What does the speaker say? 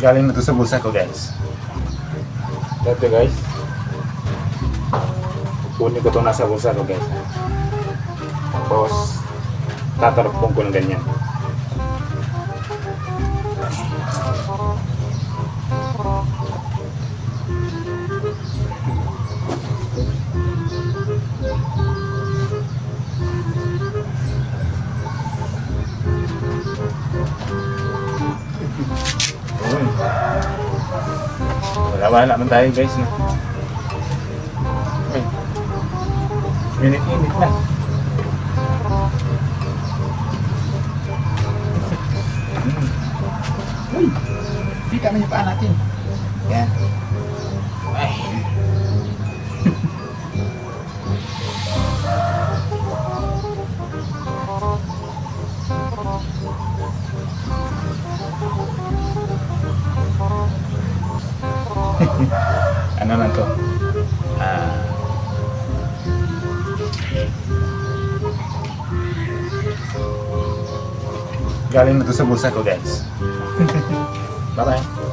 Galing na to sa bulsa ko guys. Dito guys. Kunin ko to nasa bulsa ko guys. Tapos tatarapong ko ng ganyan. Wala wala man tayo guys. No? Uy. Minit-minit na. Uy. Di kami yung paa natin. Yan. Ay. Ano na to? Ah. Galing na to sa bulsa ko guys. Bye bye.